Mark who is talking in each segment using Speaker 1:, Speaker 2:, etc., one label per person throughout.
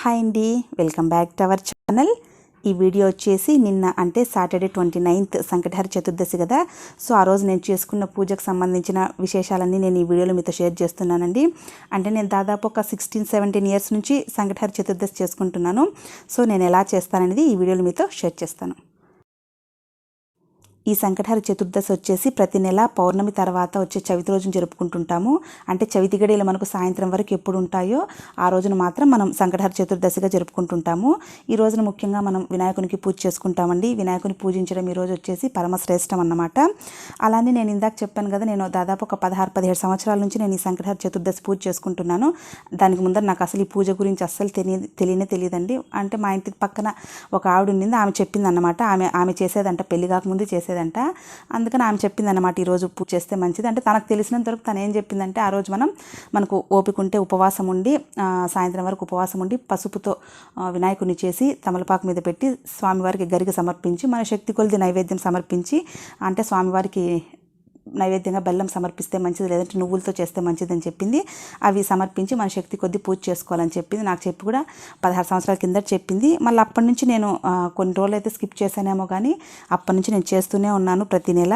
Speaker 1: Hi అండి welcome back to our channel. ఈ video వచ్చేసి నిన్న అంటే Saturday twenty ninth Sankatahara Chaturdashi కదా. సో ఆ రోజు నేను చేసుకున్న పూజకు సంబంధించిన విశేషాలన్నీ నేను ఈ వీడియోలో మీతో షేర్ చేస్తున్నానండి. అంటే నేను దాదాపు ఒక సిక్స్టీన్ సెవెంటీన్ ఇయర్స్ నుంచి సంకటహర చతుర్దశి చేసుకుంటున్నాను. సో నేను ఎలా చేస్తాననేది ఈ వీడియోలో మీతో షేర్ చేస్తాను. ఈ సంకటహర చతుర్దశి వచ్చేసి ప్రతి నెల పౌర్ణమి తర్వాత వచ్చే చవితి రోజున జరుపుకుంటుంటాము. అంటే చవితి గడియలు మనకు సాయంత్రం వరకు ఎప్పుడు ఉంటాయో ఆ రోజున మాత్రం మనం సంకటహర చతుర్దశిగా జరుపుకుంటుంటాము. ఈ రోజున ముఖ్యంగా మనం వినాయకునికి పూజ చేసుకుంటామండి. వినాయకుని పూజించడం ఈ రోజు వచ్చేసి పరమశ్రేష్టం అన్నమాట. అలానే నేను ఇందాక చెప్పాను కదా నేను దాదాపు ఒక పదహారు పదిహేడు సంవత్సరాల నుంచి నేను ఈ సంకటహర చతుర్దశి పూజ చేసుకుంటున్నాను. దానికి ముందర నాకు అసలు ఈ పూజ గురించి అస్సలు తెలియదు తెలియనే తెలియదండి. అంటే మా ఇంటి పక్కన ఒక ఆవిడ ఉండింది ఆమె చెప్పింది అన్నమాట ఆమె ఆమె చేసేదంట పెళ్ళి కాకముందు చేసేదంట. అందుకని ఆమె చెప్పింది అనమాట ఈరోజు పూజ చేస్తే మంచిది. అంటే తనకు తెలిసినంత వరకు తను ఏం చెప్పిందంటే ఆ రోజు మనం మనకు ఓపిక ఉంటే ఉపవాసం ఉండి సాయంత్రం వరకు ఉపవాసం ఉండి పసుపుతో వినాయకుడిని చేసి తమలపాకు మీద పెట్టి స్వామివారికి గరిగ సమర్పించి మన శక్తి కొలిది నైవేద్యం సమర్పించి అంటే స్వామివారికి నైవేద్యంగా బెల్లం సమర్పిస్తే మంచిది లేదంటే నువ్వులతో చేస్తే మంచిది అని చెప్పింది. అవి సమర్పించి మన శక్తి కొద్దీ పూజ చేసుకోవాలని చెప్పింది. నాకు చెప్పి కూడా పదహారు సంవత్సరాల కింద చెప్పింది. మళ్ళీ అప్పటి నుంచి నేను కొన్ని రోజులు అయితే స్కిప్ చేశానేమో కానీ అప్పటి నుంచి నేను చేస్తూనే ఉన్నాను ప్రతి నెల.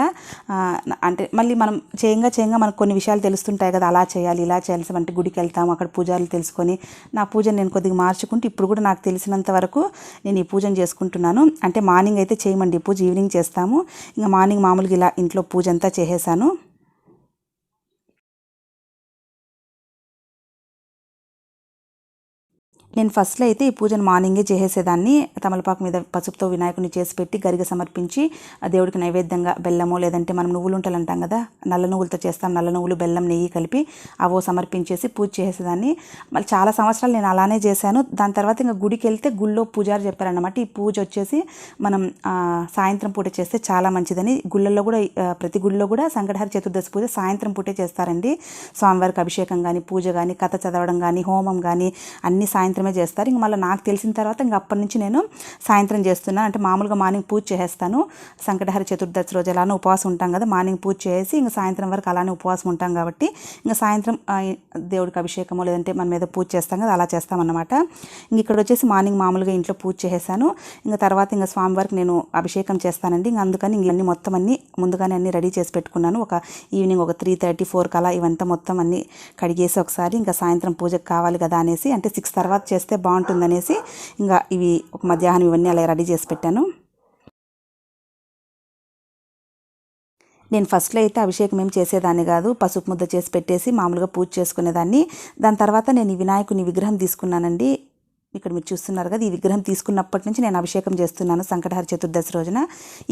Speaker 1: అంటే మళ్ళీ మనం చేయంగా చేయంగా మనకు కొన్ని విషయాలు తెలుస్తుంటాయి కదా అలా చేయాలి ఇలా చేయాలి అంటే గుడికి వెళ్తాము అక్కడ పూజలు తెలుసుకొని. నా పూజను నేను కొద్దిగా మార్చుకుంటూ ఇప్పుడు కూడా నాకు తెలిసినంత వరకు నేను ఈ పూజను చేసుకుంటున్నాను. అంటే మార్నింగ్ అయితే చేయమండి పూజ ఈవినింగ్ చేస్తాము. ఇంకా మార్నింగ్ మామూలుగా ఇలా ఇంట్లో పూజ అంతా చేసేసాను నేను ఫస్ట్లో అయితే ఈ పూజను మార్నింగే చేసేసేదాన్ని తమలపాకు మీద పసుపుతో వినాయకుని చేసి పెట్టి గరిగ సమర్పించి దేవుడికి నైవేద్యంగా బెల్లము లేదంటే మనం నువ్వులు ఉంటలు అంటాం కదా నల్ల నువ్వులతో చేస్తాం నల్ల నువ్వులు బెల్లం నెయ్యి కలిపి అవో సమర్పించేసి పూజ చేసేదాన్ని. మళ్ళీ చాలా సంవత్సరాలు నేను అలానే చేశాను. దాని తర్వాత ఇంకా గుడికి వెళ్తే గుళ్ళో పూజారి చెప్పారన్నమాట ఈ పూజ వచ్చేసి మనం సాయంత్రం పూట చేస్తే చాలా మంచిదని. గుళ్ళల్లో కూడా ప్రతి గుడిలో కూడా సంకటహర చతుర్దశి పూజ సాయంత్రం పూటే చేస్తారండి. స్వామివారికి అభిషేకం కానీ పూజ కానీ కథ చదవడం కానీ హోమం కానీ అన్ని సాయంత్రం సాయంత్రమే చేస్తారు. ఇంక మళ్ళీ నాకు తెలిసిన తర్వాత ఇంక అప్పటి నుంచి నేను సాయంత్రం చేస్తున్నాను అంటే మామూలుగా మార్నింగ్ పూజ చేసేస్తాను. సంకటహర చతుర్దశి రోజు ఎలానో ఉపవాసం ఉంటాం కదా మార్నింగ్ పూజ చేసి ఇంక సాయంత్రం వరకు అలానే ఉపవాసం ఉంటాం కాబట్టి ఇంకా సాయంత్రం దేవుడికి అభిషేకము లేదంటే మన మీద పూజ చేస్తాం కదా అలా చేస్తామన్నమాట. ఇంక ఇక్కడ వచ్చేసి మార్నింగ్ మామూలుగా ఇంట్లో పూజ చేసేసాను. ఇంకా తర్వాత ఇంకా స్వామివారికి నేను అభిషేకం చేస్తానండి. ఇంక అందుకని ఇంక అన్ని మొత్తం అన్ని ముందుగానే అన్ని రెడీ చేసి పెట్టుకున్నాను. ఒక ఈవినింగ్ ఒక త్రీ థర్టీ ఫోర్ కలా ఇవంతా మొత్తం అన్ని కడిగేసి ఒకసారి ఇంకా సాయంత్రం పూజకు కావాలి కదా అనేసి అంటే సిక్స్ తర్వాత చేస్తే బాగుంటుందనేసి ఇంకా ఇవి ఒక మధ్యాహ్నం ఇవన్నీ అలా రెడీ చేసి పెట్టాను. నేను ఫస్ట్లో అయితే అభిషేకం ఏం చేసేదాన్ని కాదు. పసుపు ముద్ద చేసి పెట్టేసి మామూలుగా పూజ చేసుకునేదాన్ని. దాని తర్వాత నేను ఈ వినాయకుని విగ్రహం తీసుకున్నానండి. ఇక్కడ మీరు చూస్తున్నారు కదా ఈ విగ్రహం తీసుకున్నప్పటి నుంచి నేను అభిషేకం చేస్తున్నాను సంకటహర చతుర్దశి రోజున.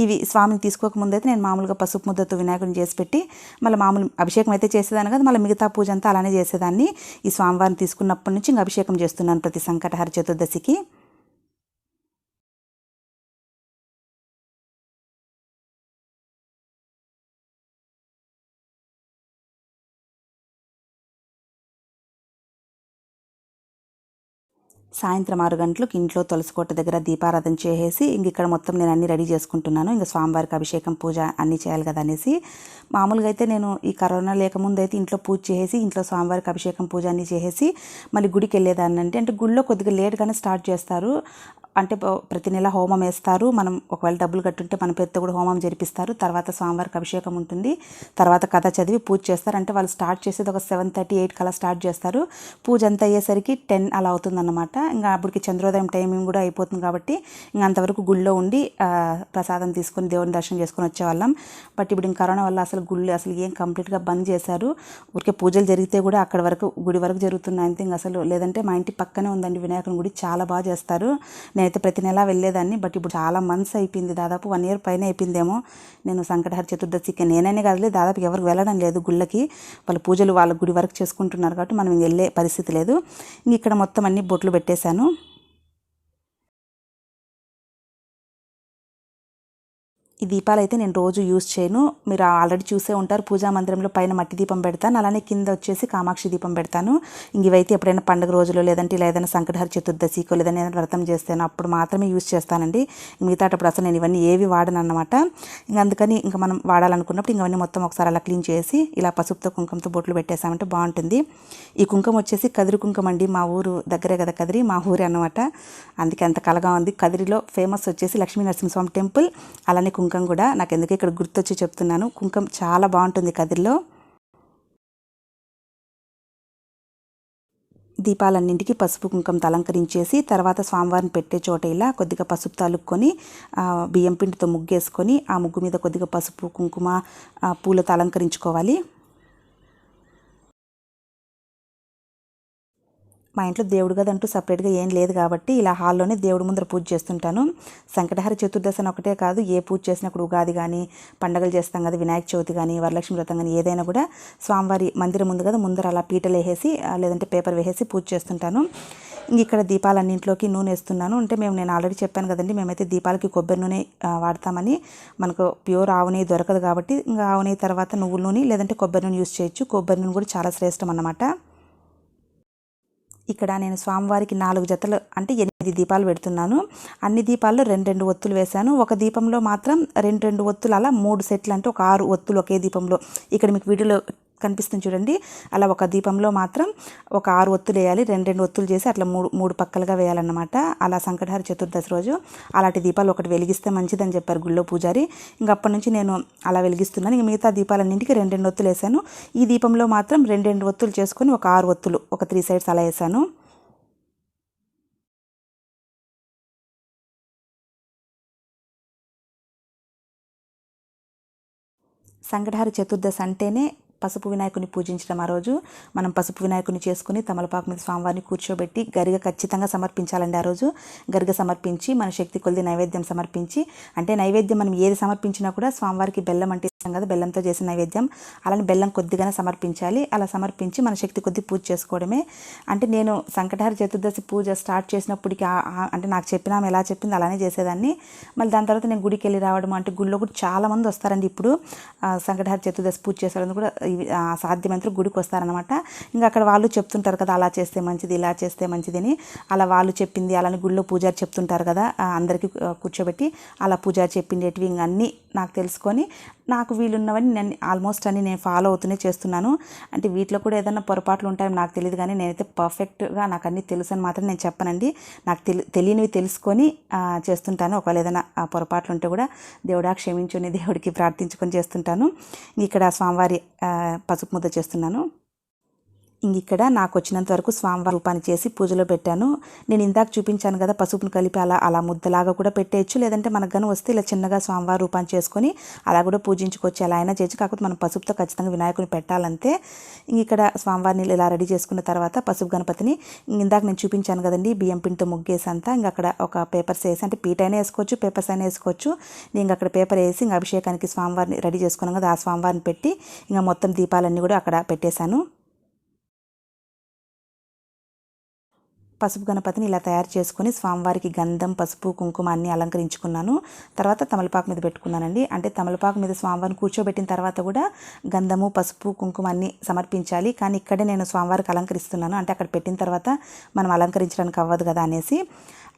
Speaker 1: ఇవి స్వామిని తీసుకోకముందు అయితే నేను మామూలుగా పసుపు ముద్దతో వినాయకుని చేసి పెట్టి మళ్ళీ మామూలు అభిషేకం అయితే చేసేదాన్ని కదా మళ్ళీ మిగతా పూజ అంతా అలానే చేసేదాన్ని. ఈ స్వామివారిని తీసుకున్నప్పటి నుంచి ఇంకా అభిషేకం చేస్తున్నాను ప్రతి సంకటహర చతుర్దశికి. సాయంత్రం ఆరు గంటలకు ఇంట్లో తులసికోట దగ్గర దీపారాధన చేసేసి ఇంక ఇక్కడ మొత్తం నేను అన్ని రెడీ చేసుకుంటున్నాను. ఇంకా స్వామివారికి అభిషేకం పూజ అన్నీ చేయాలి కదా అనేసి. మామూలుగా అయితే నేను ఈ కరోనా లేకముందు అయితే ఇంట్లో పూజ చేసి ఇంట్లో స్వామివారికి అభిషేకం పూజ అన్నీ చేసేసి మళ్ళీ గుడికి వెళ్ళేదాన్ని. అంటే అంటే గుడిలో కొద్దిగా లేట్గానే స్టార్ట్ చేస్తారు. అంటే ప్రతి నెల హోమం వేస్తారు. మనం ఒకవేళ డబ్బులు కట్టుంటే మన పేరుతో కూడా హోమం జరిపిస్తారు. తర్వాత స్వామివారికి అభిషేకం ఉంటుంది. తర్వాత కథ చదివి పూజ చేస్తారు. అంటే వాళ్ళు స్టార్ట్ చేసేది ఒక సెవెన్ థర్టీ ఎయిట్ కలా స్టార్ట్ చేస్తారు. పూజ అంతా అయ్యేసరికి టెన్ అలా అవుతుందన్నమాట. ఇంకా అప్పటికి చంద్రోదయం టైమింగ్ కూడా అయిపోతుంది కాబట్టి ఇంకా అంతవరకు గుళ్ళో ఉండి ప్రసాదం తీసుకొని దేవుని దర్శనం చేసుకొని వచ్చేవాళ్ళం. బట్ ఇప్పుడు ఇంకా కరోనా వల్ల అసలు గుళ్ళు అసలు ఏం కంప్లీట్గా బంద్ చేశారు. ఊరికే పూజలు జరిగితే కూడా అక్కడ వరకు గుడి వరకు జరుగుతున్నాయి అంతే. ఇంకా అసలు లేదంటే మా ఇంటి పక్కనే ఉందండి వినాయకుని గుడి చాలా బాగా చేస్తారు. నేనైతే ప్రతి నెల వెళ్ళేదాన్ని. బట్ ఇప్పుడు చాలా మంత్స్ అయిపోయింది. దాదాపు వన్ ఇయర్ పైన అయిపోయిందేమో. నేను సంకటహర చతుర్దశికి నేననే కాదులే దాదాపు ఎవరికి వెళ్ళడం లేదు గుళ్ళకి. వాళ్ళ పూజలు వాళ్ళ గుడి వరకు చేసుకుంటున్నారు కాబట్టి మనం వెళ్ళే పరిస్థితి లేదు. ఇంక ఇక్కడ మొత్తం అన్ని బొట్లు పెట్టేశాను ఈ దీపాలు అయితే నేను రోజు యూజ్ చేయను. మీరు ఆల్రెడీ చూసే ఉంటారు పూజా మందిరంలో పైన మట్టి దీపం పెడతాను. అలానే కింద వచ్చేసి కామాక్షి దీపం పెడతాను. ఇంక ఇవైతే ఎప్పుడైనా పండుగ రోజులు లేదంటే ఇలా ఏదైనా సంకటహర చతుర్దశికో లేదని ఏదైనా వ్రతం చేస్తాను అప్పుడు మాత్రమే యూజ్ చేస్తానండి. మిగతాటప్పుడు అసలు నేను ఇవన్నీ ఏవి వాడను అనమాట ఇంక అందుకని ఇంకా మనం వాడాలనుకున్నప్పుడు ఇంక మొత్తం ఒకసారి అలా క్లీన్ చేసి ఇలా పసుపుతో కుంకుమతో బొట్లు పెట్టేసామంటే బాగుంటుంది. ఈ కుంకుమ వచ్చేసి కదిరి కుంకుమ అండి. మా ఊరు దగ్గరే కదా కదిరి మా ఊరే అనమాట అందుకే అంత కలగా ఉంది. కదిరిలో ఫేమస్ వచ్చేసి లక్ష్మీ నరసింహస్వామి టెంపుల్ అలానే కుంకం కూడా నాకు ఎందుకు ఇక్కడ గుర్తొచ్చి చెప్తున్నాను. కుంకం చాలా బాగుంటుంది కదిరిలో. దీపాలన్నింటికి పసుపు కుంకంతో అలంకరించేసి తర్వాత స్వామివారిని పెట్టే చోట ఇలా కొద్దిగా పసుపు తలుక్కొని బియ్యం పిండితో ముగ్గేసుకొని ఆ ముగ్గు మీద కొద్దిగా పసుపు కుంకుమ పూలతో అలంకరించుకోవాలి మా ఇంట్లో దేవుడు గది అంటూ సపరేట్గా ఏం లేదు కాబట్టి ఇలా హాల్లోనే దేవుడి ముందర పూజ చేస్తుంటాను. సంకటహర చతుర్దశి అని ఒకటే కాదు ఏ పూజ చేసినప్పుడు ఉగాది కానీ పండగలు చేస్తాం కదా వినాయక చవితి కానీ వరలక్ష్మి వ్రతం కానీ ఏదైనా కూడా స్వామివారి మందిరం ఉంది కదా ముందర అలా పీటలు వేసేసి లేదంటే పేపర్ వేసేసి పూజ చేస్తుంటాను. ఇంక ఇక్కడ దీపాలన్నింటిలోకి నూనె వేస్తున్నాను. అంటే మేము నేను ఆల్రెడీ చెప్పాను కదండి మేమైతే దీపాలకి కొబ్బరి నూనె వాడతామని. మనకు ప్యూర్ ఆవు నెయ్యి దొరకదు కాబట్టి ఇంకా ఆవు నెయ్యి తర్వాత నువ్వుల నూనె లేదంటే కొబ్బరి నూనె యూస్ చేయొచ్చు. కొబ్బరి నూనె కూడా చాలా శ్రేష్టం అన్నమాట. ఇక్కడ నేను స్వామివారికి నాలుగు జతలు అంటే ఎనిమిది దీపాలు పెడుతున్నాను. అన్ని దీపాల్లో రెండు రెండు ఒత్తులు వేశాను. ఒక దీపంలో మాత్రం రెండు రెండు ఒత్తులు అలా మూడు సెట్లు అంటే ఒక ఆరు ఒత్తులు ఒకే దీపంలో. ఇక్కడ మీకు వీడియోలో కనిపిస్తుంది చూడండి. అలా ఒక దీపంలో మాత్రం ఒక ఆరు ఒత్తులు వేయాలి. రెండు రెండు ఒత్తులు చేసి అట్లా మూడు మూడు పక్కలుగా వేయాలన్నమాట. అలా సంకటహార చతుర్దశి రోజు అలాంటి దీపాలు ఒకటి వెలిగిస్తే మంచిదని చెప్పారు గుళ్ళో పూజారి. ఇంక అప్పటి నుంచి నేను అలా వెలిగిస్తున్నాను. ఇంక మిగతా దీపాలన్నింటికి రెండు రెండు ఒత్తులు వేసాను. ఈ దీపంలో మాత్రం రెండు రెండు ఒత్తులు చేసుకొని ఒక ఆరు ఒత్తులు ఒక త్రీ సైడ్స్ అలా వేసాను. సంకటహార చతుర్దశి అంటేనే పసుపు వినాయకుని పూజించడం ఆ రోజు. మనం పసుపు వినాయకుని చేసుకుని తమలపాకు మీద స్వామివారిని కూర్చోబెట్టి గరిగ ఖచ్చితంగా సమర్పించాలండి ఆ రోజు. గరిగ సమర్పించి మన శక్తి కొలది నైవేద్యం సమర్పించి అంటే నైవేద్యం మనం ఏది సమర్పించినా కూడా స్వామివారికి బెల్లం అంటే కదా. బెల్లంతో చేసిన నైవేద్యం. అలానే బెల్లం కొద్దిగానే సమర్పించాలి. అలా సమర్పించి మన శక్తి కొద్ది పూజ చేసుకోవడమే. అంటే నేను సంకటహర చతుర్దశి పూజ స్టార్ట్ చేసినప్పటికీ అంటే నాకు చెప్పిన ఆమె ఎలా చెప్పింది అలానే చేసేదాన్ని. మళ్ళీ దాని తర్వాత నేను గుడికి వెళ్ళి రావడం అంటే గుడిలో కూడా చాలామంది వస్తారండి ఇప్పుడు. ఆ, సంకటహర చతుర్దశి పూజ చేసేవాళ్ళని కూడా సాధ్యమైనంత గుడికి వస్తారనమాట ఇంకా అక్కడ వాళ్ళు చెప్తుంటారు కదా అలా చేస్తే మంచిది ఇలా చేస్తే మంచిది అని. అలా వాళ్ళు చెప్పింది అలానే గుడిలో పూజారి చెప్తుంటారు కదా అందరికీ కూర్చోబెట్టి అలా పూజారి చెప్పిండేటివి ఇంక అన్నీ నాకు తెలుసుకొని నాకు వీలున్నవని నేను ఆల్మోస్ట్ అన్ని నేను ఫాలో అవుతూనే చేస్తున్నాను. అంటే వీటిలో కూడా ఏదైనా పొరపాట్లు ఉంటాయని నాకు తెలియదు కానీ నేనైతే పర్ఫెక్ట్గా నాకు అన్నీ తెలుసు అని మాత్రం నేను చెప్పనండి. నాకు తెలి తెలియనివి తెలుసుకొని చేస్తుంటాను. ఒకవేళ ఏదైనా పొరపాట్లు ఉంటే కూడా దేవుడా క్షమించుని దేవుడికి ప్రార్థించుకొని చేస్తుంటాను. ఇక్కడ స్వామివారి పసుపు ముద్ద చేస్తున్నాను. ఇక్కడ నాకు వచ్చినంత వరకు స్వామివారి రూపాన్ని చేసి పూజలో పెట్టాను. నేను ఇందాక చూపించాను కదా పసుపును కలిపి అలా అలా ముద్దలాగా కూడా పెట్టేయచ్చు. లేదంటే మనకు కానీ వస్తే ఇలా చిన్నగా స్వామివారి రూపాన్ని చేసుకొని అలా కూడా పూజించుకోవచ్చు. ఎలా అయినా చేయొచ్చు. కాకపోతే మనం పసుపుతో ఖచ్చితంగా వినాయకుని పెట్టాలంతే ఇంక ఇక్కడ స్వామివారిని ఇలా రెడీ చేసుకున్న తర్వాత పసుపు గణపతిని ఇందాక నేను చూపించాను కదండి బియ్యం పిండితో ముగ్గేసి అంతా ఇంక అక్కడ ఒక పేపర్స్ వేసి అంటే పీట అయినా వేసుకోవచ్చు పేపర్స్ అయినా వేసుకోవచ్చు. నేను ఇంక అక్కడ పేపర్ వేసి ఇంక అభిషేకానికి స్వామివారిని రెడీ చేసుకున్నాం కదా ఆ స్వామివారిని పెట్టి ఇంకా మొత్తం దీపాలన్నీ కూడా అక్కడ పెట్టేశాను. పసుపు గణపతిని ఇలా తయారు చేసుకొని స్వామివారికి గంధం పసుపు కుంకుమ అన్నీ అలంకరించుకున్నాను. తర్వాత తమలపాకు మీద పెట్టుకున్నానండి. అంటే తమలపాకు మీద స్వామివారిని కూర్చోబెట్టిన తర్వాత కూడా గంధము పసుపు కుంకుమ అన్నీ సమర్పించాలి. కానీ ఇక్కడే నేను స్వామివారికి అలంకరిస్తున్నాను. అంటే అక్కడ పెట్టిన తర్వాత మనం అలంకరించడానికి అవ్వదు కదా అనేసి.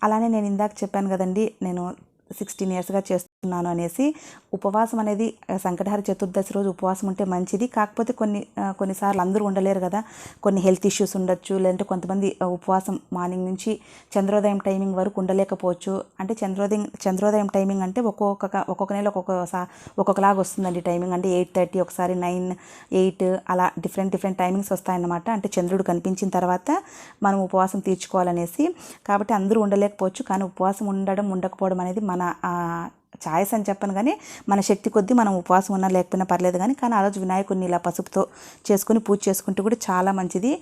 Speaker 1: అలానే నేను ఇందాక చెప్పాను కదండి నేను సిక్స్టీన్ ఇయర్స్గా చేస్తున్నాను అనేసి ఉపవాసం అనేది సంకటహార చతుర్దశి రోజు ఉపవాసం ఉంటే మంచిది. కాకపోతే కొన్ని కొన్నిసార్లు అందరూ ఉండలేరు కదా. కొన్ని హెల్త్ ఇష్యూస్ ఉండొచ్చు లేదంటే కొంతమంది ఉపవాసం మార్నింగ్ నుంచి చంద్రోదయం టైమింగ్ వరకు ఉండలేకపోవచ్చు. అంటే చంద్రోదయం చంద్రోదయం టైమింగ్ అంటే ఒక్కొక్క ఒక్కొక్క నెల ఒక్కొక్క సా- ఒక్కొక్కలాగా వస్తుందండి టైమింగ్. అంటే ఎయిట్ థర్టీ ఒకసారి నైన్ ఎయిట్ అలా డిఫరెంట్ డిఫరెంట్ టైమింగ్స్ వస్తాయన్నమాట. అంటే చంద్రుడు కనిపించిన తర్వాత మనం ఉపవాసం తీర్చుకోవాలనేసి. కాబట్టి అందరూ ఉండలేకపోవచ్చు. కానీ ఉపవాసం ఉండడం ఉండకపోవడం అనేది మన ఛాయస్ అని చెప్పను కానీ మన శక్తి కొద్దీ మనం ఉపవాసం ఉన్నా లేకపోయినా పర్లేదు కానీ కానీ ఆ రోజు వినాయకుడిని ఇలా పసుపుతో చేసుకుని పూజ చేసుకుంటే కూడా చాలా మంచిది.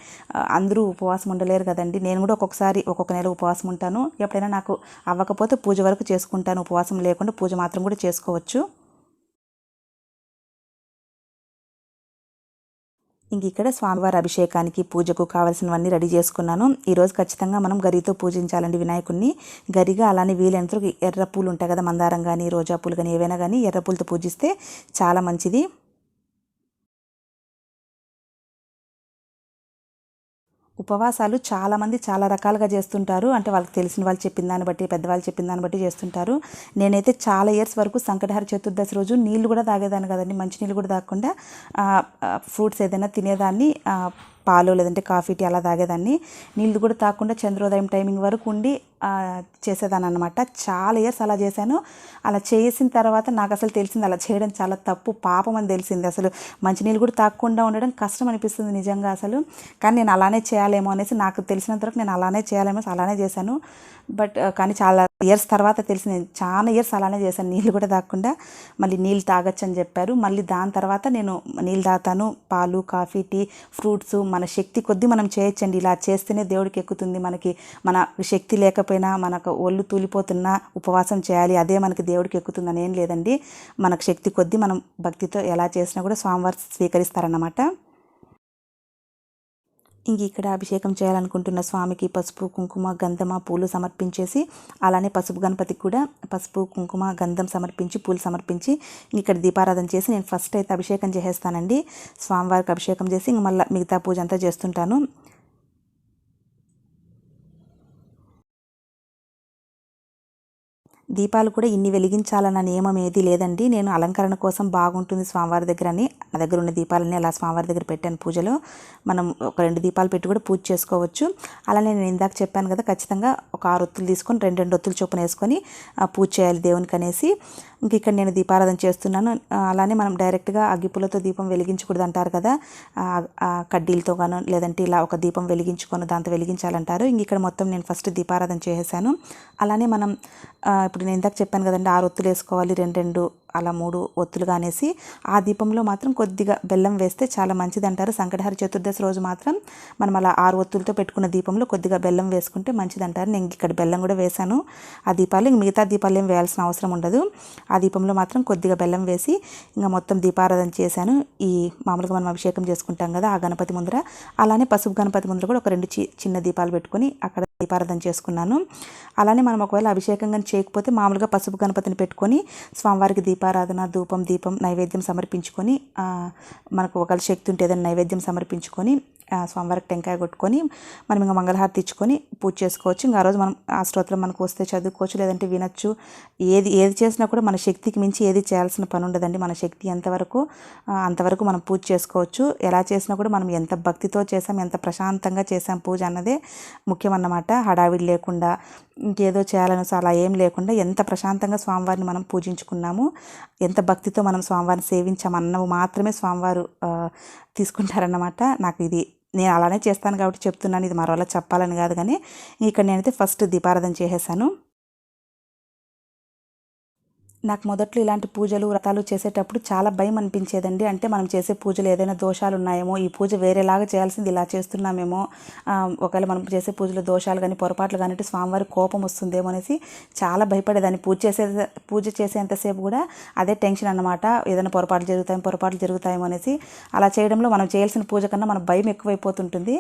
Speaker 1: అందరూ ఉపవాసం ఉండలేరు కదండి. నేను కూడా ఒక్కొక్కసారి ఒక్కొక్క నెల ఉపవాసం ఉంటాను. ఎప్పుడైనా నాకు అవ్వకపోతే పూజ వరకు చేసుకుంటాను. ఉపవాసం లేకుండా పూజ మాత్రం కూడా చేసుకోవచ్చు. ఇంక ఇక్కడ స్వామివారి అభిషేకానికి పూజకు కావాల్సినవన్నీ రెడీ చేసుకున్నాను. ఈరోజు ఖచ్చితంగా మనం గరితో పూజించాలండి వినాయకుడిని గరిగా అలానే వీలైనంత ఎర్ర పూలు ఉంటాయి కదా మందారం కానీ రోజా పూలు కానీ ఏవైనా కానీ ఎర్ర పూలతో పూజిస్తే చాలా మంచిది. ఉపవాసాలు చాలామంది చాలా రకాలుగా చేస్తుంటారు. అంటే వాళ్ళకి తెలిసిన వాళ్ళు చెప్పిన దాన్ని బట్టి పెద్దవాళ్ళు చెప్పిన దాన్ని బట్టి చేస్తుంటారు. నేనైతే చాలా ఇయర్స్ వరకు సంకటహార చతుర్దశి రోజు నీళ్ళు కూడా తాగేదాన్ని కదండి. మంచి నీళ్ళు కూడా తాగకుండా ఫ్రూట్స్ ఏదైనా తినేదాన్ని పాలు లేదంటే కాఫీ టీ అలా తాగేదాన్ని. నీళ్ళు కూడా తాకుండా చంద్రోదయం టైమింగ్ వరకు ఉండి చేసేదాన్ని అనమాట చాలా ఇయర్స్ అలా చేశాను. అలా చేసిన తర్వాత నాకు అసలు తెలిసింది అలా చేయడం చాలా తప్పు పాపం అని తెలిసింది అసలు. మంచినీళ్ళు కూడా తాకుండా ఉండడం కష్టం అనిపిస్తుంది నిజంగా అసలు. కానీ నేను అలానే చేయాలేమో అనేసి నాకు తెలిసినంత వరకు నేను అలానే చేయాలేమో అలానే చేశాను. బట్ కానీ చాలా ఇయర్స్ తర్వాత తెలిసి నేను చాలా ఇయర్స్ అలానే చేశాను. నీళ్ళు కూడా తాగకుండా మళ్ళీ నీళ్ళు తాగొచ్చు అని చెప్పారు. మళ్ళీ దాని తర్వాత నేను నీళ్ళు తాగుతాను. పాలు కాఫీ టీ ఫ్రూట్స్ మన శక్తి కొద్దీ మనం చేయొచ్చండి. ఇలా చేస్తేనే దేవుడికి ఎక్కుతుంది. మనకి మన శక్తి లేకపోయినా మనకు ఒళ్ళు తూలిపోతున్నా ఉపవాసం చేయాలి. అదే మనకి దేవుడికి ఎక్కుతుందని ఏం లేదండి. మనకు శక్తి కొద్దీ మనం భక్తితో ఎలా చేసినా కూడా స్వామివారు స్వీకరిస్తారన్నమాట. ఇంక ఇక్కడ అభిషేకం చేయాలనుకుంటున్న స్వామికి పసుపు కుంకుమ గంధమ పూలు సమర్పించేసి అలానే పసుపు గణపతికి కూడా పసుపు కుంకుమ గంధం సమర్పించి పూలు సమర్పించి ఇక్కడ దీపారాధన చేసి నేను ఫస్ట్ అయితే అభిషేకం చేసేస్తానండి. స్వామివారికి అభిషేకం చేసి ఇంక మళ్ళీ మిగతా పూజ అంతా చేస్తుంటాను. దీపాలు కూడా ఇన్ని వెలిగించాలన్న నియమం ఏది లేదండి. నేను అలంకరణ కోసం బాగుంటుంది స్వామివారి దగ్గర అని నా దగ్గర ఉన్న దీపాలని అలా స్వామివారి దగ్గర పెట్టాను పూజలో. మనం ఒక రెండు దీపాలు పెట్టి కూడా పూజ చేసుకోవచ్చు. అలానే నేను ఇందాక చెప్పాను కదా ఖచ్చితంగా ఒక ఆరు ఒత్తులు తీసుకొని రెండు రెండు ఒత్తులు చొప్పున వేసుకొని పూజ చేయాలి దేవునికి అనేసి ఇంక ఇక్కడ నేను దీపారాధన చేస్తున్నాను. అలానే మనం డైరెక్ట్గా అగ్గిపుల్లతో దీపం వెలిగించకూడదు అంటారు కదా. ఆ, కడ్డీలతో గాను లేదంటే ఇలా ఒక దీపం వెలిగించుకొని దాంతో వెలిగించాలంటారు. ఇంక ఇక్కడ మొత్తం నేను ఫస్ట్ దీపారాధన చేసేసాను. అలానే మనం ఇప్పుడు నేను ఇందాక చెప్పాను కదండి ఆరు ఒత్తులు వేసుకోవాలి రెండు రెండు అలా మూడు ఒత్తులుగా అనేసి ఆ దీపంలో మాత్రం కొద్దిగా బెల్లం వేస్తే చాలా మంచిది అంటారు సంకటహర చతుర్దశి రోజు మాత్రం మనం అలా ఆరు ఒత్తులతో పెట్టుకున్న దీపంలో కొద్దిగా బెల్లం వేసుకుంటే మంచిది అంటారు నేను ఇక్కడ బెల్లం కూడా వేశాను. ఆ దీపాలు ఇంక మిగతా దీపాలు ఏం వేయాల్సిన అవసరం ఉండదు. ఆ దీపంలో మాత్రం కొద్దిగా బెల్లం వేసి ఇంకా మొత్తం దీపారాధన చేశాను. ఈ మామూలుగా మనం అభిషేకం చేసుకుంటాం కదా ఆ గణపతి ముందర. అలానే పసుపు గణపతి ముందర కూడా ఒక రెండు చి చిన్న దీపాలు పెట్టుకొని అక్కడ దీపారాధన చేసుకున్నాను. అలానే మనం ఒకవేళ అభిషేకం కానీ చేయకపోతే మామూలుగా పసుపు గణపతిని పెట్టుకొని స్వామివారికి దీపారాధన ధూపం దీపం నైవేద్యం సమర్పించుకొని మనకు ఒకవేళ శక్తి ఉంటే ఏదైనా నైవేద్యం సమర్పించుకొని స్వామివారికి టెంకాయ కొట్టుకొని మనం ఇంకా మంగళహారతి ఇచ్చుకొని పూజ చేసుకోవచ్చు. ఇంకా ఆ రోజు మనం ఆ స్తోత్రం మనకు వస్తే చదువుకోవచ్చు లేదంటే వినొచ్చు. ఏది ఏది చేసినా కూడా మన శక్తికి మించి ఏది చేయాల్సిన పని ఉండదండి. మన శక్తి ఎంతవరకు అంతవరకు మనం పూజ చేసుకోవచ్చు. ఎలా చేసినా కూడా మనం ఎంత భక్తితో చేసాం ఎంత ప్రశాంతంగా చేసాం పూజ అన్నదే ముఖ్యమన్నమాట. హడావిడి లేకుండా ఇంకేదో చేయాలని అలా ఏం లేకుండా ఎంత ప్రశాంతంగా స్వామివారిని మనం పూజించుకున్నాము ఎంత భక్తితో మనం స్వామివారిని సేవించామన్నవి మాత్రమే స్వామివారు తీసుకుంటారన్నమాట. నాకు ఇది నేను అలానే చేస్తాను కాబట్టి చెప్తున్నాను ఇది మరోలా చెప్పాలని కాదు కానీ ఇక్కడ నేనైతే ఫస్ట్ దీపారాధన చేసేసాను. నాకు మొదట్లో ఇలాంటి పూజలు వ్రతాలు చేసేటప్పుడు చాలా భయం అనిపించేదండి. అంటే మనం చేసే పూజలు ఏదైనా దోషాలు ఉన్నాయేమో ఈ పూజ వేరేలాగా చేయాల్సింది ఇలా చేస్తున్నామేమో ఒకవేళ మనం చేసే పూజలో దోషాలు కానీ పొరపాట్లు కానీ అంటే స్వామివారి కోపం వస్తుందేమో అనేసి చాలా భయపడేదాన్ని. పూజ చేసే పూజ చేసేంతసేపు కూడా అదే టెన్షన్ అన్నమాట. ఏదైనా పొరపాట్లు జరుగుతాయి పొరపాట్లు జరుగుతాయేమో అనేసి అలా చేయడంలో మనం చేయాల్సిన పూజ కన్నా మన భయం ఎక్కువైపోతుంటుంది.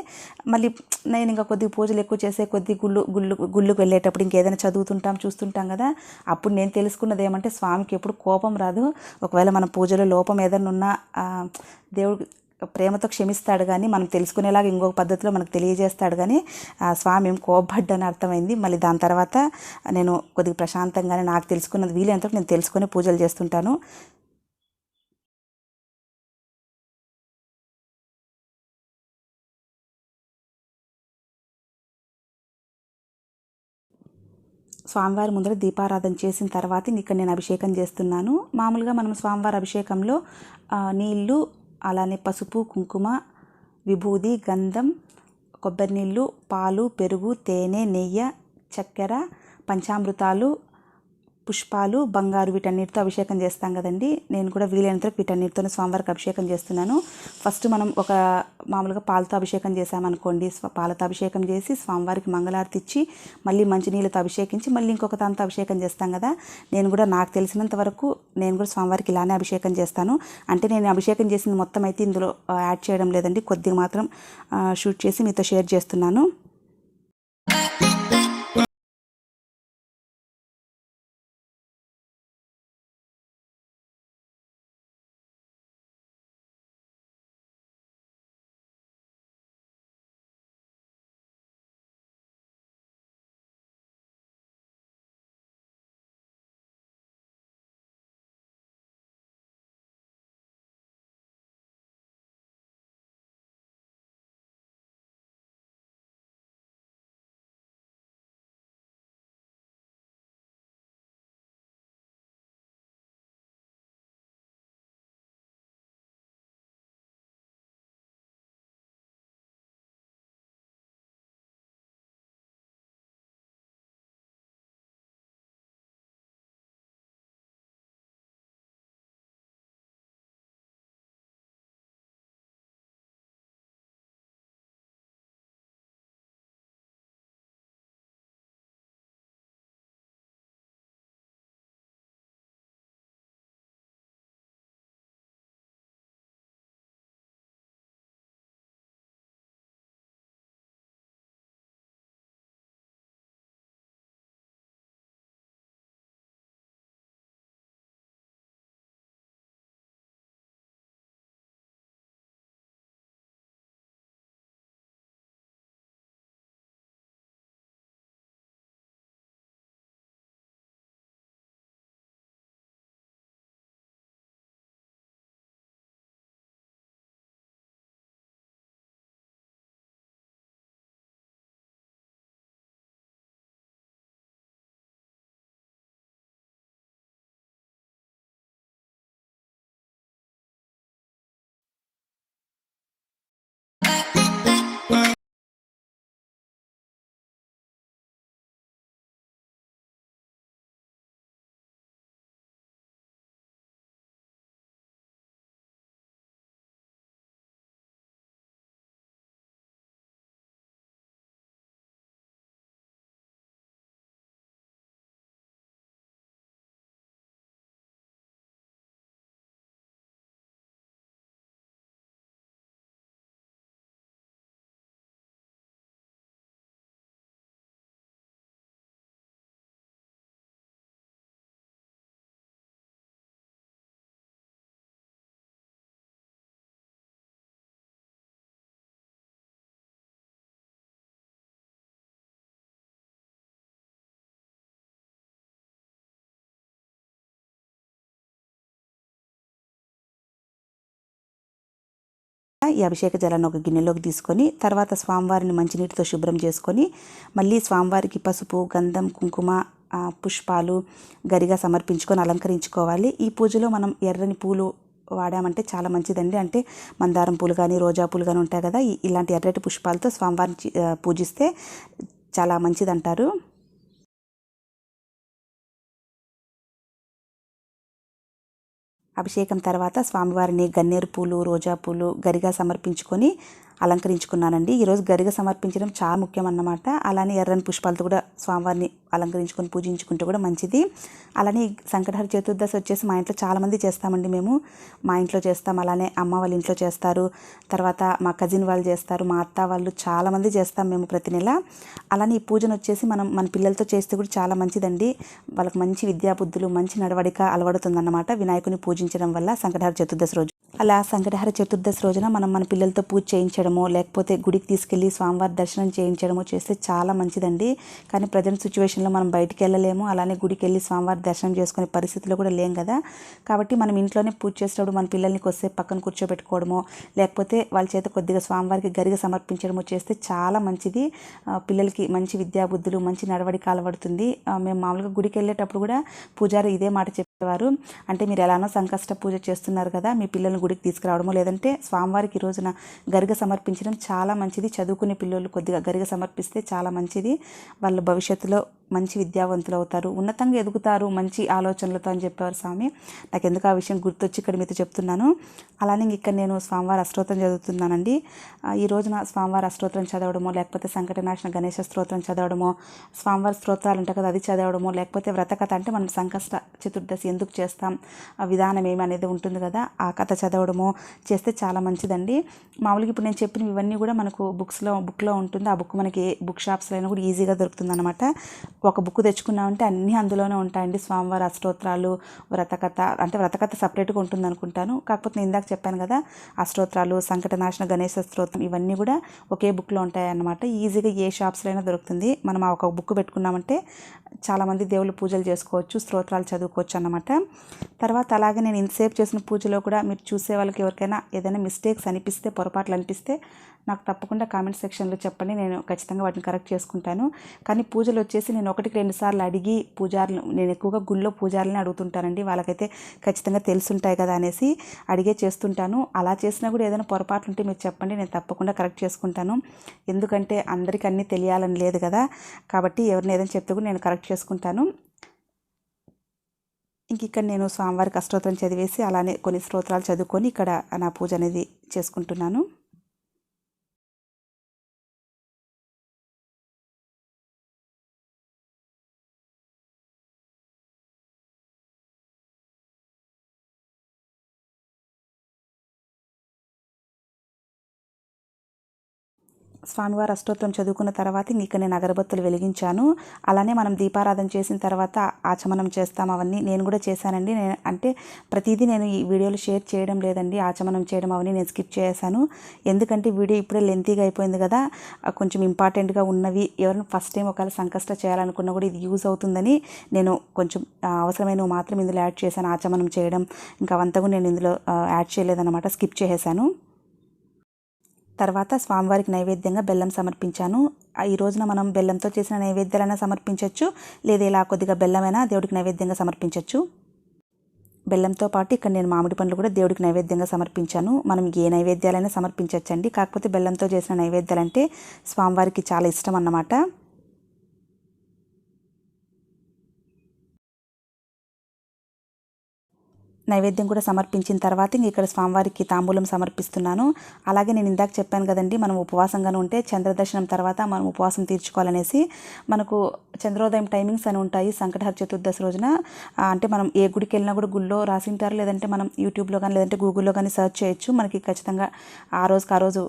Speaker 1: మళ్ళీ నేను ఇంకా కొద్ది పూజలు ఎక్కువ చేసే కొద్ది గుళ్ళు గుళ్ళు గుళ్ళుకు వెళ్ళేటప్పుడు ఇంకేదైనా చదువుతుంటాం చూస్తుంటాం కదా అప్పుడు నేను తెలుసుకున్నది ఏమంటే స్వామికి ఎప్పుడు కోపం రాదు. ఒకవేళ మన పూజలో లోపం ఏదైనా ఉన్నా దేవుడు ప్రేమతో క్షమిస్తాడు కానీ మనం తెలుసుకునేలాగా ఇంకొక పద్ధతిలో మనకు తెలియజేస్తాడు కానీ ఆ స్వామి ఏం కోపడ్డని అర్థమైంది. మళ్ళీ దాని తర్వాత నేను కొద్దిగా ప్రశాంతంగానే నాకు తెలుసుకున్నది వీలైనంత నేను తెలుసుకుని పూజలు చేస్తుంటాను. స్వామివారి ముందర దీపారాధన చేసిన తర్వాత ఇక్కడ నేను అభిషేకం చేస్తున్నాను. మామూలుగా మనం స్వామివారి అభిషేకంలో నీళ్ళు అలానే పసుపు కుంకుమ విభూది గంధం కొబ్బరి నీళ్ళు పాలు పెరుగు తేనె నెయ్యి చక్కెర పంచామృతాలు పుష్పాలు బంగారు వీటన్నిటితో అభిషేకం చేస్తాం కదండి. నేను కూడా వీలైనంత వీటన్నిటితో స్వామివారికి అభిషేకం చేస్తున్నాను. ఫస్ట్ మనం ఒక మామూలుగా పాలతో అభిషేకం చేసామనుకోండి స్వ- పాలతో అభిషేకం చేసి స్వామివారికి మంగళారతి ఇచ్చి మళ్ళీ మంచినీళ్ళతో అభిషేకించి మళ్ళీ ఇంకొక దాంతో అభిషేకం చేస్తాం కదా. నేను కూడా నాకు తెలిసినంత వరకు నేను కూడా స్వామివారికి ఇలానే అభిషేకం చేస్తాను. అంటే నేను అభిషేకం చేసింది మొత్తం అయితే ఇందులో యాడ్ చేయడం లేదండి. కొద్దిగా మాత్రం షూట్ చేసి మీతో షేర్ చేస్తున్నాను. ఈ అభిషేక జలాన్ని ఒక గిన్నెలోకి తీసుకొని తర్వాత స్వామివారిని మంచినీటితో శుభ్రం చేసుకొని మళ్ళీ స్వామివారికి పసుపు గంధం కుంకుమ పుష్పాలు గరిగా సమర్పించుకొని అలంకరించుకోవాలి. ఈ పూజలో మనం ఎర్రని పూలు వాడామంటే చాలా మంచిదండి. అంటే మందారం పూలు కానీ రోజా పూలు కానీ ఉంటాయి కదా ఇలాంటి ఎర్రటి పుష్పాలతో స్వామివారిని పూజిస్తే చాలా మంచిదంటారు. అభిషేకం తర్వాత స్వామివారిని గన్నేరు పూలు రోజా పూలు గరిగా సమర్పించుకొని అలంకరించుకున్నానండి. ఈరోజు గరిగ సమర్పించడం చాలా ముఖ్యం అన్నమాట అలానే ఎర్రని పుష్పాలతో కూడా స్వామివారిని అలంకరించుకొని పూజించుకుంటే కూడా మంచిది. అలానే సంకటహర చతుర్దశి వచ్చేసి మా ఇంట్లో చాలామంది చేస్తామండి మేము. మా ఇంట్లో చేస్తాం అలానే అమ్మ వాళ్ళ ఇంట్లో చేస్తారు. తర్వాత మా కజిన్ వాళ్ళు చేస్తారు మా అత్త వాళ్ళు చాలామంది చేస్తాం మేము ప్రతి నెల. అలానే ఈ పూజను వచ్చేసి మనం మన పిల్లలతో చేస్తే కూడా చాలా మంచిదండి. వాళ్ళకి మంచి విద్యాబుద్ధులు మంచి నడవడిక అలవడుతుందన్నమాట వినాయకుని పూజించడం వల్ల సంకటహర చతుర్దశి రోజు. అలా సంకటహర చతుర్దశి రోజున మనం మన పిల్లలతో పూజ చేయించడము లేకపోతే గుడికి తీసుకెళ్ళి స్వామివారి దర్శనం చేయించడము చేస్తే చాలా మంచిదండి. కానీ ప్రజెంట్ సిచ్యువేషన్లో మనం బయటికి వెళ్ళలేము. అలానే గుడికి వెళ్ళి స్వామివారి దర్శనం చేసుకునే పరిస్థితిలో కూడా లేం కదా. కాబట్టి మనం ఇంట్లోనే పూజ చేసేటప్పుడు మన పిల్లల్ని కొద్దిసేపు పక్కన కూర్చోబెట్టుకోవడము లేకపోతే వాళ్ళ చేత కొద్దిగా స్వామివారికి గరిగ సమర్పించడము చేస్తే చాలా మంచిది. పిల్లలకి మంచి విద్యాబుద్ధులు మంచి నడవడిక అలవడుతుంది. మేము మామూలుగా గుడికి వెళ్ళేటప్పుడు కూడా పూజారి ఇదే మాట వారు. అంటే మీరు ఎలానో సంకష్ట పూజ చేస్తున్నారు కదా మీ పిల్లల్ని గుడికి తీసుకురావడము లేదంటే స్వామివారికి ఈ రోజున గరిగ సమర్పించడం చాలా మంచిది. చదువుకునే పిల్లలు కొద్దిగా గరిగ సమర్పిస్తే చాలా మంచిది. వాళ్ళ భవిష్యత్తులో మంచి విద్యావంతులు అవుతారు. ఉన్నతంగా ఎదుగుతారు మంచి ఆలోచనలతో అని చెప్పేవారు స్వామి. నాకు ఎందుకు ఆ విషయం గుర్తొచ్చి ఇక్కడ మీతో చెప్తున్నాను. అలానే ఇక్కడ నేను స్వామివారి అష్టోత్తరం చదువుతున్నానండి. ఈ రోజున స్వామివారి అష్టోత్తరం చదవడమో లేకపోతే సంకటనాశన గణేశ స్తోత్రం చదవడమో స్వామివారి స్తోత్రాలు ఉంటాయి కదా అది చదవడమో లేకపోతే వ్రతకథ అంటే మనం సంకష్ట చతుర్దశి ఎందుకు చేస్తాం? ఆ విధానం ఏమి అనేది ఉంటుంది కదా ఆ కథ చదవడము చేస్తే చాలా మంచిదండి. మామూలుగా ఇప్పుడు నేను చెప్పినవి ఇవన్నీ కూడా మనకు బుక్స్లో బుక్లో ఉంటుంది. ఆ బుక్ మనకి బుక్ షాప్స్లో అయినా కూడా ఈజీగా దొరుకుతుందన్నమాట. ఒక బుక్ తెచ్చుకున్నామంటే అన్నీ అందులోనే ఉంటాయండి. స్వామివారి అష్టోత్తరాలు వ్రతకథ అంటే వ్రతకథ సపరేట్గా ఉంటుంది అనుకుంటాను కాకపోతే నేను ఇందాక చెప్పాను కదా అష్టోత్తరాలు సంకటనాశన గణేశ స్తోత్రం ఇవన్నీ కూడా ఒకే బుక్లో ఉంటాయి అన్నమాట ఈజీగా ఏ షాప్స్లో అయినా దొరుకుతుంది. మనం ఆ ఒక బుక్ పెట్టుకున్నామంటే చాలామంది దేవుళ్ళు పూజలు చేసుకోవచ్చు స్తోత్రాలు చదువుకోవచ్చు అన్నమాట. తర్వాత అలాగే నేను ఇంతసేపు చేసిన పూజలో కూడా మీరు చూసే వాళ్ళకి ఎవరికైనా ఏదైనా మిస్టేక్స్ అనిపిస్తే పొరపాట్లు అనిపిస్తే నాకు తప్పకుండా కామెంట్ సెక్షన్లో చెప్పండి. నేను ఖచ్చితంగా వాటిని కరెక్ట్ చేసుకుంటాను. కానీ పూజలు వచ్చేసి నేను ఒకటికి రెండు సార్లు అడిగి పూజారులు నేను ఎక్కువగా గుళ్ళో పూజారులని అడుగుతుంటానండి. వాళ్ళకైతే ఖచ్చితంగా తెలుసుంటాయి కదా అనేసి అడిగే చేస్తుంటాను. అలా చేసినా కూడా ఏదైనా పొరపాట్లు ఉంటే మీరు చెప్పండి. నేను తప్పకుండా కరెక్ట్ చేసుకుంటాను. ఎందుకంటే అందరికీ అన్నీ తెలియాలని లేదు కదా. కాబట్టి ఎవరిని ఏదైనా చెప్తే కూడా నేను కరెక్ట్ చేసుకుంటాను. ఇంక ఇక్కడ నేను స్వామివారికి అష్టోత్తరం చదివేసి అలానే కొన్ని స్తోత్రాలు చదువుకొని ఇక్కడ నా పూజ అనేది చేసుకుంటున్నాను. స్వామివారి అష్టోత్తరం చదువుకున్న తర్వాత ఇంకా నేను అగరబత్తులు వెలిగించాను. అలానే మనం దీపారాధన చేసిన తర్వాత ఆచమనం చేస్తాం. అవన్నీ నేను కూడా చేశానండి. నేను అంటే ప్రతిదీ నేను ఈ వీడియోలో షేర్ చేయడం లేదండి. ఆచమనం చేయడం అవన్నీ నేను స్కిప్ చేశాను. ఎందుకంటే వీడియో ఇప్పుడే లెంతీగా అయిపోయింది కదా. కొంచెం ఇంపార్టెంట్గా ఉన్నవి ఎవరైనా ఫస్ట్ టైం ఒకవేళ సంకష్ట చేయాలనుకున్నా కూడా ఇది యూజ్ అవుతుందని నేను కొంచెం అవసరమైనవి మాత్రం ఇందులో యాడ్ చేశాను. ఆచమనం చేయడం ఇంకా అవంతా కూడా నేను ఇందులో యాడ్ చేయలేదన్నమాట. స్కిప్ చేసేసాను. తర్వాత స్వామివారికి నైవేద్యంగా బెల్లం సమర్పించాను. ఈ రోజున మనం బెల్లంతో చేసిన నైవేద్యాలైనా సమర్పించవచ్చు లేదా ఇలా కొద్దిగా బెల్లమైనా దేవుడికి నైవేద్యంగా సమర్పించవచ్చు బెల్లంతో పాటు ఇక్కడ నేను మామిడి పండ్లు కూడా దేవుడికి నైవేద్యంగా సమర్పించాను. మనం ఏ నైవేద్యాలైనా సమర్పించవచ్చండి కాకపోతే బెల్లంతో చేసిన నైవేద్యాలంటే స్వామివారికి చాలా ఇష్టం అన్నమాట. నైవేద్యం కూడా సమర్పించిన తర్వాత ఇంక ఇక్కడ స్వామివారికి తాంబూలం సమర్పిస్తున్నాను. అలాగే నేను ఇందాక చెప్పాను కదండి మనం ఉపవాసంగానే ఉంటే చంద్రదర్శనం తర్వాత మనం ఉపవాసం తీర్చుకోవాలనేసి మనకు చంద్రోదయం టైమింగ్స్ అని ఉంటాయి సంకటహర చతుర్దశి రోజున. అంటే మనం ఏ గుడికి వెళ్ళినా కూడా గుళ్ళో రాసింటారు లేదంటే మనం యూట్యూబ్లో కానీ లేదంటే గూగుల్లో కానీ సెర్చ్ చేయొచ్చు. మనకి ఖచ్చితంగా ఆ రోజుకి ఆ రోజు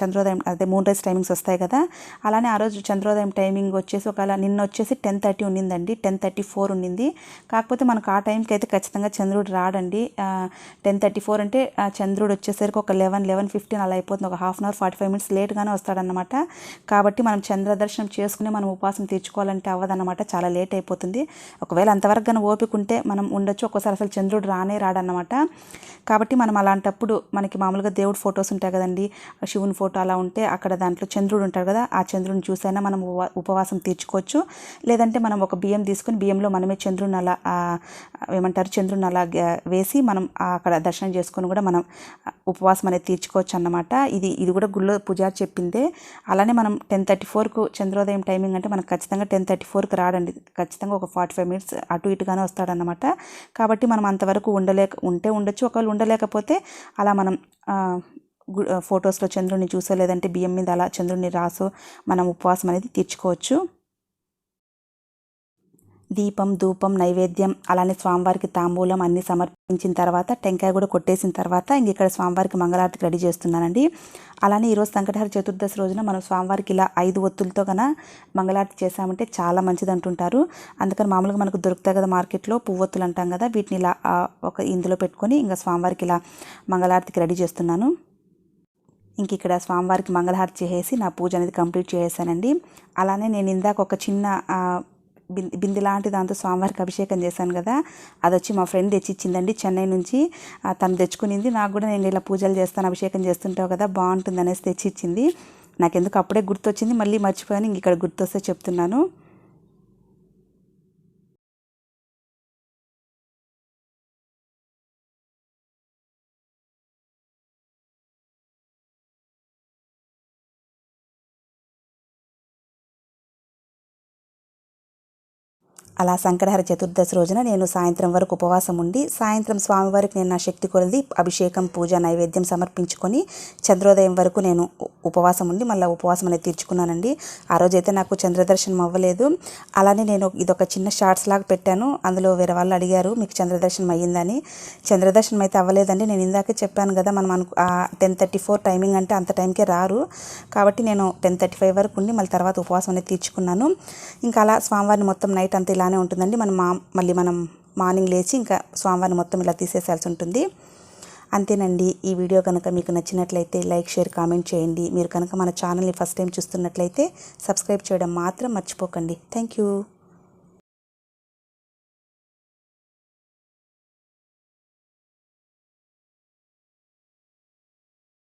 Speaker 1: చంద్రోదయం అదే మూన్ రైజ్ టైమింగ్స్ వస్తాయి కదా. అలానే ఆ రోజు చంద్రోదయం టైమింగ్ వచ్చేసి ఒకవేళ నిన్న వచ్చేసి టెన్ థర్టీ ఉండిందండి టెన్ థర్టీ ఫోర్ ఉండింది. కాకపోతే మనకు ఆ టైంకి అయితే ఖచ్చితంగా చంద్రుడు రాడండి. టెన్ థర్టీ ఫోర్ అంటే చంద్రుడు వచ్చేసరికి ఒక లెవెన్ లెవెన్ ఫిఫ్టీన్ అలా అయిపోతుంది. ఒక half an hour forty five minutes లేట్గానే వస్తాడనమాట కాబట్టి మనం చంద్ర దర్శనం చేసుకుని మనం ఉపవాసం తీర్చుకోవాలంటే అవ్వదన్నమాట. చాలా లేట్ అయిపోతుంది. ఒకవేళ అంతవరకు కానీ ఓపిక ఉంటే మనం ఉండొచ్చు. ఒక్కోసారి అసలు చంద్రుడు రానే రాడన్నమాట. కాబట్టి మనం అలాంటప్పుడు మనకి మామూలుగా దేవుడు ఫొటోస్ ఉంటాయి కదండి. శివుని ఫోటో అలా ఉంటే అక్కడ దాంట్లో చంద్రుడు ఉంటాడు కదా ఆ చంద్రుడిని చూసైనా మనం ఉపవాసం తీర్చుకోవచ్చు. లేదంటే మనం ఒక బియ్యం తీసుకొని బియ్యంలో మనమే చంద్రుని అలా ఏమంటారు చంద్రుని అలా వేసి మనం అక్కడ దర్శనం చేసుకొని కూడా మనం ఉపవాసం అనేది తీర్చుకోవచ్చు అన్నమాట. ఇది ఇది కూడా గుళ్ళో పూజారి చెప్పిందే. అలానే మనం టెన్ థర్టీ ఫోర్కు చంద్రోదయం టైమింగ్ అంటే మనకు ఖచ్చితంగా టెన్ థర్టీ ఫోర్కి రాడండి. ఖచ్చితంగా ఒక ఫార్టీ ఫైవ్ మినిట్స్ అటు ఇటుగానే వస్తాడనమాట కాబట్టి మనం అంతవరకు ఉండలేక ఉంటే ఉండొచ్చు ఒకవేళ ఉండలేకపోతే అలా మనం ఫొటోస్లో చంద్రుడిని చూసో లేదంటే బియ్యం మీద అలా చంద్రుడిని రాసో మనం ఉపవాసం అనేది తీర్చుకోవచ్చు. దీపం ధూపం నైవేద్యం అలానే స్వామివారికి తాంబూలం అన్నీ సమర్పించిన తర్వాత టెంకాయ కూడా కొట్టేసిన తర్వాత ఇంక ఇక్కడ స్వామివారికి మంగళారతికి రెడీ చేస్తున్నానండి. అలానే ఈరోజు సంకటహర చతుర్దశి రోజున మనం స్వామివారికి ఇలా ఐదు ఒత్తులతో కన మంగళారతి చేసామంటే చాలా మంచిది అంటుంటారు అందుకని మామూలుగా మనకు దొరుకుతాయి కదా మార్కెట్లో పువ్వొత్తులు అంటాం కదా వీటిని ఇలా ఒక ఇందులో పెట్టుకొని ఇంకా స్వామివారికి ఇలా మంగళారతికి రెడీ చేస్తున్నాను. ఇంక ఇక్కడ స్వామివారికి మంగళహారతి చేసేసి నా పూజ అనేది కంప్లీట్ చేసేసానండి. అలానే నేను ఇందాక ఒక చిన్న బిందె లాంటి దాంతో స్వామివారికి అభిషేకం చేశాను కదా అది వచ్చి మా ఫ్రెండ్ తెచ్చిచ్చిందండి చెన్నై నుంచి. తను తెచ్చుకునింది. నాకు కూడా నేను ఇలా పూజలు చేస్తాను అభిషేకం చేస్తుంటావు కదా బాగుంటుంది అనేసి తెచ్చిచ్చింది. నాకెందుకు అప్పుడే గుర్తొచ్చింది మళ్ళీ మర్చిపోయాను ఇంక ఇక్కడ గుర్తొస్తే చెప్తున్నాను. అలా సంకటహర చతుర్దశి రోజున నేను సాయంత్రం వరకు ఉపవాసం ఉండి సాయంత్రం స్వామివారికి నేను నా శక్తి కొలది అభిషేకం పూజ నైవేద్యం సమర్పించుకొని చంద్రోదయం వరకు నేను ఉపవాసం ఉండి మళ్ళీ ఉపవాసం అనేది తీర్చుకున్నానండి. ఆ రోజైతే నాకు చంద్రదర్శనం అవ్వలేదు. అలానే నేను ఇదొక చిన్న షార్ట్స్ లాగా పెట్టాను. అందులో వేరే వాళ్ళు అడిగారు మీకు చంద్రదర్శనం అయ్యిందని. చంద్రదర్శనం అయితే అవ్వలేదండి. నేను ఇందాకే చెప్పాను కదా మనం అను టెన్ థర్టీ ఫోర్ టైమింగ్ అంటే అంత టైంకే రారు. కాబట్టి నేను టెన్ థర్టీ ఫైవ్ వరకు ఉండి మళ్ళీ తర్వాత ఉపవాసం అనేది తీర్చుకున్నాను. ఇంకా అలా స్వామివారిని మొత్తం నైట్ అంతా ఇలానే ఉంటుందండి. మనం మా మళ్ళీ మనం మార్నింగ్ లేచి ఇంకా స్వామివారిని మొత్తం ఇలా తీసేసాల్సి ఉంటుంది. అంతేనండి. ఈ వీడియో కనుక మీకు నచ్చినట్లయితే లైక్ షేర్ కామెంట్ చేయండి. మీరు కనుక మన ఛానల్ని ఫస్ట్ టైం చూస్తున్నట్లయితే సబ్స్క్రైబ్ చేయడం మాత్రం మర్చిపోకండి. Thank you